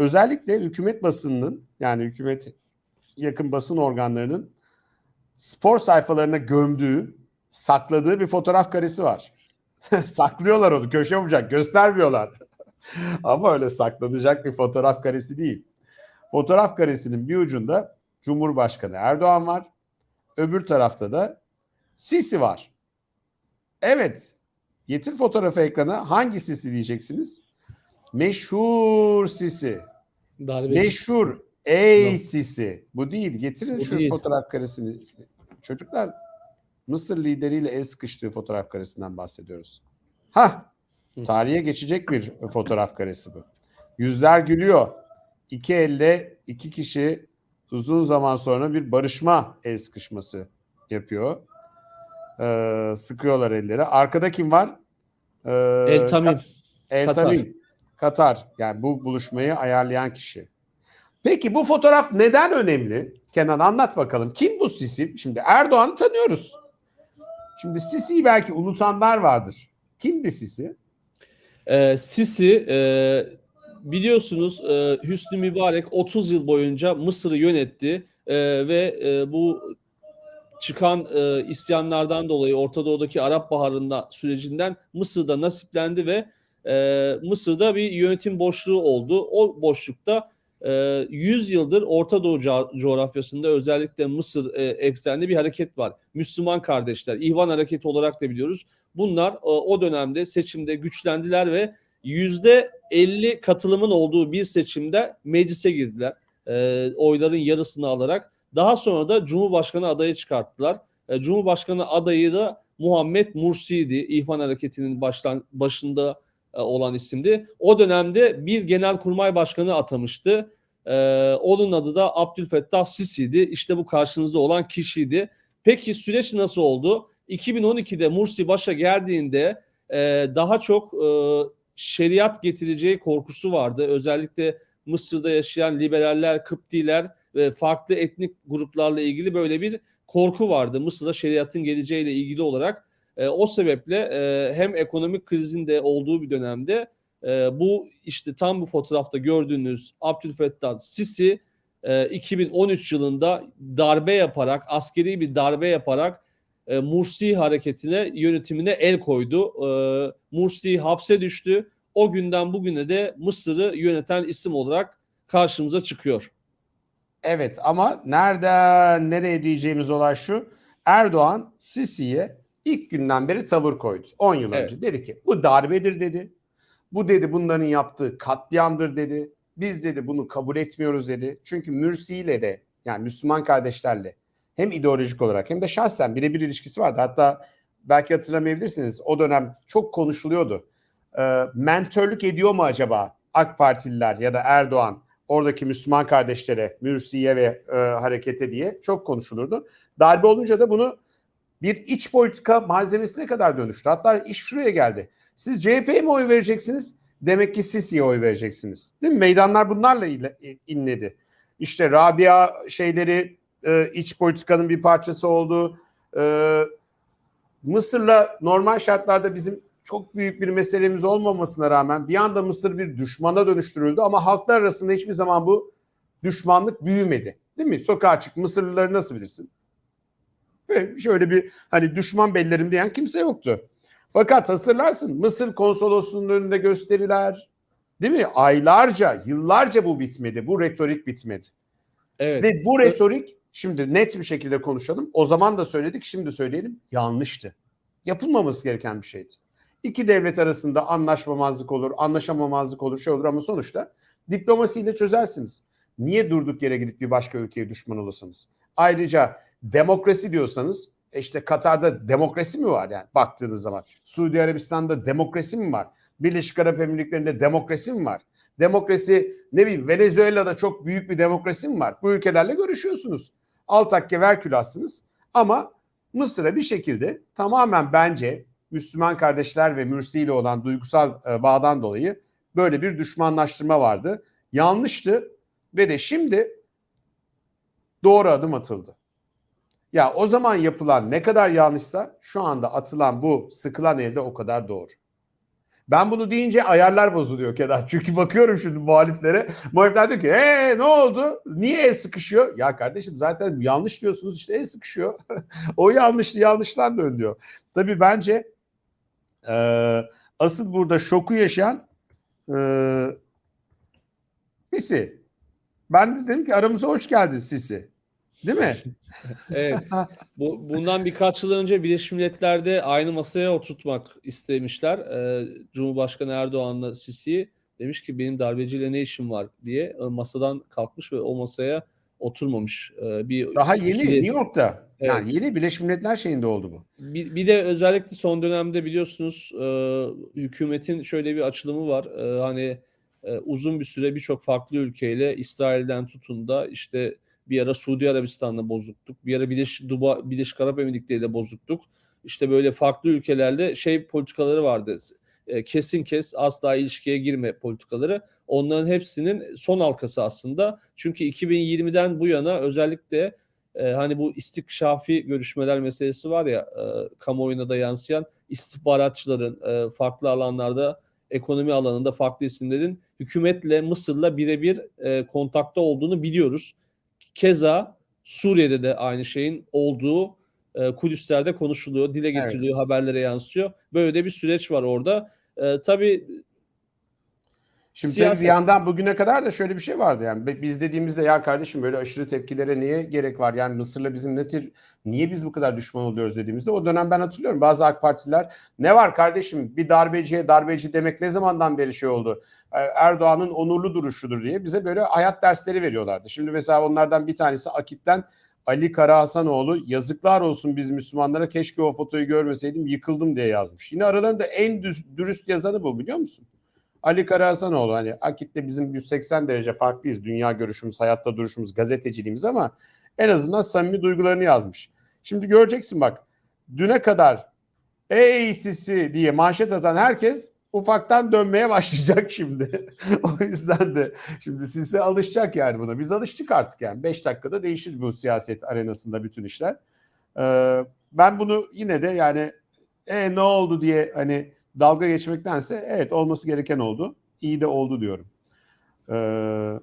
özellikle hükümet basınının yani hükümet yakın basın organlarının spor sayfalarına gömdüğü, sakladığı bir fotoğraf karesi var. Saklıyorlar onu köşe bucak göstermiyorlar. Ama öyle saklanacak bir fotoğraf karesi değil. Fotoğraf karesinin bir ucunda Cumhurbaşkanı Erdoğan var. Öbür tarafta da Sisi var. Evet. Getir fotoğrafı ekrana. Hangi Sisi diyeceksiniz? Meşhur Sisi. Darbeci. Meşhur ey. Sisi. Bu değil. Getirin Bu şu değil. fotoğraf karesini. Çocuklar Mısır lideriyle el sıkıştığı fotoğraf karesinden bahsediyoruz. Ha, tarihe geçecek bir fotoğraf karesi bu. Yüzler gülüyor. İki elde iki kişi uzun zaman sonra bir barışma el sıkışması yapıyor. Ee, sıkıyorlar elleri. Arkada kim var? Ee, El Tamim. El Katar. Tamim. Katar. Yani bu buluşmayı ayarlayan kişi. Peki bu fotoğraf neden önemli? Kenan anlat bakalım. Kim bu Sisi? Şimdi Erdoğan'ı tanıyoruz. Şimdi Sisi'yi belki unutanlar vardır. Kimdi Sisi? Ee, Sisi e, biliyorsunuz e, Hüsnü Mübarek 30 yıl boyunca Mısır'ı yönetti E, ve e, bu çıkan e, isyanlardan dolayı Orta Doğu'daki Arap Baharı'nda sürecinden Mısır'da nasiplendi ve e, Mısır'da bir yönetim boşluğu oldu. O boşlukta e, 100 yıldır Orta Doğu co- coğrafyasında özellikle Mısır e, eksenli bir hareket var. Müslüman kardeşler, İhvan hareketi olarak da biliyoruz. Bunlar e, o dönemde seçimde güçlendiler ve yüzde 50 katılımın olduğu bir seçimde meclise girdiler. E, oyların yarısını alarak. Daha sonra da Cumhurbaşkanı adayı çıkarttılar. E, Cumhurbaşkanı adayı da Muhammed Mursi'ydi. İhvan Hareketi'nin başlan, başında olan isimdi. O dönemde bir genelkurmay başkanı atamıştı. E, onun adı da Abdülfettah Sisi'ydi. İşte bu karşınızda olan kişiydi. Peki süreç nasıl oldu? 2012'de Mursi başa geldiğinde e, daha çok e, şeriat getireceği korkusu vardı. Özellikle Mısır'da yaşayan liberaller, Kıptiler ve farklı etnik gruplarla ilgili böyle bir korku vardı. Mısır'da şeriatın geleceğiyle ilgili olarak. E, o sebeple e, hem ekonomik krizin de olduğu bir dönemde e, bu işte tam bu fotoğrafta gördüğünüz Abdülfettah Sisi e, 2013 yılında darbe yaparak, askeri bir darbe yaparak e, Mursi hareketine, yönetimine el koydu. E, Mursi hapse düştü. O günden bugüne de Mısır'ı yöneten isim olarak karşımıza çıkıyor. Evet ama nereden nereye diyeceğimiz olay şu. Erdoğan Sisi'ye ilk günden beri tavır koydu. 10 yıl Evet. önce dedi ki bu darbedir dedi. Bu dedi bunların yaptığı katliamdır dedi. Biz dedi bunu kabul etmiyoruz dedi. Çünkü Mürsi ile de yani Müslüman kardeşlerle hem ideolojik olarak hem de şahsen birebir ilişkisi vardı. Hatta belki hatırlamayabilirsiniz o dönem çok konuşuluyordu. Ee, mentörlük ediyor mu acaba AK Partililer ya da Erdoğan oradaki Müslüman kardeşlere, Mürsi'ye ve e, harekete diye çok konuşulurdu. Darbe olunca da bunu bir iç politika malzemesine kadar dönüştü. Hatta iş şuraya geldi. Siz CHP'ye mi oy vereceksiniz? Demek ki Sisi'ye oy vereceksiniz. Değil mi? Meydanlar bunlarla ile- inledi. İşte Rabia şeyleri e, iç politikanın bir parçası oldu. E, Mısır'la normal şartlarda bizim çok büyük bir meselemiz olmamasına rağmen bir anda Mısır bir düşmana dönüştürüldü ama halklar arasında hiçbir zaman bu düşmanlık büyümedi. Değil mi? Sokağa çık Mısırlıları nasıl bilirsin? Şöyle bir hani düşman bellerim diyen kimse yoktu. Fakat hatırlarsın Mısır konsolosluğunun önünde gösteriler. Değil mi? Aylarca, yıllarca bu bitmedi. Bu retorik bitmedi. Evet. Ve bu retorik şimdi net bir şekilde konuşalım. O zaman da söyledik, şimdi söyleyelim. Yanlıştı. Yapılmaması gereken bir şeydi. İki devlet arasında anlaşmamazlık olur, anlaşamamazlık olur, şey olur ama sonuçta diplomasiyle çözersiniz. Niye durduk yere gidip bir başka ülkeye düşman olasınız? Ayrıca demokrasi diyorsanız e işte Katar'da demokrasi mi var yani baktığınız zaman? Suudi Arabistan'da demokrasi mi var? Birleşik Arap Emirlikleri'nde demokrasi mi var? Demokrasi ne bileyim Venezuela'da çok büyük bir demokrasi mi var? Bu ülkelerle görüşüyorsunuz. Altakke verkülassınız ama Mısır'a bir şekilde tamamen bence Müslüman kardeşler ve Mürsi ile olan duygusal e, bağdan dolayı böyle bir düşmanlaştırma vardı. Yanlıştı ve de şimdi doğru adım atıldı. Ya o zaman yapılan ne kadar yanlışsa şu anda atılan bu sıkılan evde o kadar doğru. Ben bunu deyince ayarlar bozuluyor Kenan. Çünkü bakıyorum şimdi muhaliflere. Muhalifler diyor ki ee ne oldu? Niye el sıkışıyor? Ya kardeşim zaten yanlış diyorsunuz işte el sıkışıyor. o yanlış yanlıştan dön diyor. Tabii bence e, asıl burada şoku yaşayan e, Sisi. Ben de dedim ki aramıza hoş geldin Sisi. Değil mi? Evet. Bu, bundan birkaç yıl önce Birleşmiş Milletler'de aynı masaya oturtmak istemişler. Ee, Cumhurbaşkanı Erdoğan'la Sisi'yi demiş ki benim darbeciyle ne işim var diye e, masadan kalkmış ve o masaya oturmamış. Ee, bir Daha yeni ikili- New York'ta. Yani Evet. yeni Birleşmiş Milletler şeyinde oldu bu. Bir, bir de özellikle son dönemde biliyorsunuz e, hükümetin şöyle bir açılımı var. E, hani e, uzun bir süre birçok farklı ülkeyle İsrail'den tutun da işte bir ara Suudi Arabistan'la bozuktuk. Bir ara Birleşik, Duba, Birleşik Arap Emirlikleri ile bozuktuk. İşte böyle farklı ülkelerle şey politikaları vardı. E, kesin kes asla ilişkiye girme politikaları. Onların hepsinin son halkası aslında. Çünkü 2020'den bu yana özellikle e, hani bu istikşafi görüşmeler meselesi var ya e, kamuoyuna da yansıyan istihbaratçıların e, farklı alanlarda ekonomi alanında farklı isimlerin hükümetle Mısır'la birebir e, kontakta olduğunu biliyoruz. Keza Suriye'de de aynı şeyin olduğu e, Kudüsler'de konuşuluyor, dile Evet. getiriliyor, haberlere yansıyor. Böyle de bir süreç var orada. E, tabii Şimdi Siyaset- tabii bir yandan bugüne kadar da şöyle bir şey vardı yani. Biz dediğimizde ya kardeşim böyle aşırı tepkilere niye gerek var? Yani Mısır'la bizim ne tür niye biz bu kadar düşman oluyoruz? dediğimizde o dönem ben hatırlıyorum. Bazı AK Partililer ne var kardeşim? Bir darbeciye darbeci demek ne zamandan beri şey oldu? Ee, Erdoğan'ın onurlu duruşudur. diye bize böyle hayat dersleri veriyorlardı. Şimdi mesela onlardan bir tanesi Akit'ten Ali Karahasanoğlu yazıklar olsun biz Müslümanlara keşke o fotoyu görmeseydim yıkıldım diye yazmış. Yine aralarında en düz, dürüst yazanı bu biliyor musun? Ali Karahasanoğlu hani Akit'le bizim 180 derece farklıyız. Dünya görüşümüz, hayatta duruşumuz, gazeteciliğimiz ama en azından samimi duygularını yazmış. Şimdi göreceksin bak düne kadar ey sisi diye manşet atan herkes ufaktan dönmeye başlayacak şimdi. o yüzden de şimdi sisi alışacak yani buna. Biz alıştık artık yani. 5 dakikada değişir bu siyaset arenasında bütün işler. Ee, ben bunu yine de yani e ne oldu diye hani dalga geçmektense evet olması gereken oldu. İyi de oldu diyorum. Ee,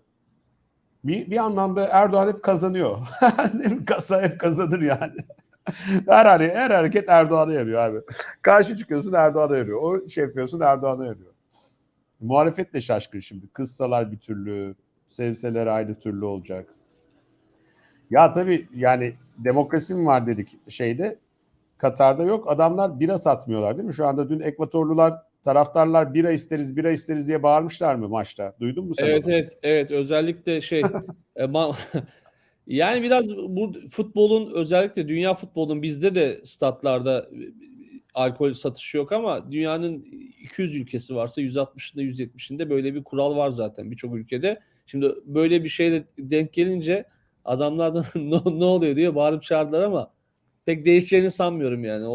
bir, bir anlamda Erdoğan hep kazanıyor. Kasa hep kazanır yani. her, hare- her hareket Erdoğan'a yarıyor abi. Karşı çıkıyorsun Erdoğan'a yarıyor. O şey yapıyorsun Erdoğan'a yarıyor. Muhalefet de şaşkın şimdi. Kıssalar bir türlü, sevseler aynı türlü olacak. Ya tabii yani demokrasi mi var dedik şeyde. Katar'da yok. Adamlar bira satmıyorlar değil mi? Şu anda dün Ekvatorlular taraftarlar bira isteriz bira isteriz diye bağırmışlar mı maçta? Duydun mu sen? Evet onu? evet evet özellikle şey e, yani biraz bu futbolun özellikle dünya futbolunun bizde de statlarda e, alkol satışı yok ama dünyanın 200 ülkesi varsa 160'ında 170'inde böyle bir kural var zaten birçok ülkede. Şimdi böyle bir şeyle denk gelince adamlar da ne, ne oluyor diye bağırıp çağırdılar ama pek değişeceğini sanmıyorum yani.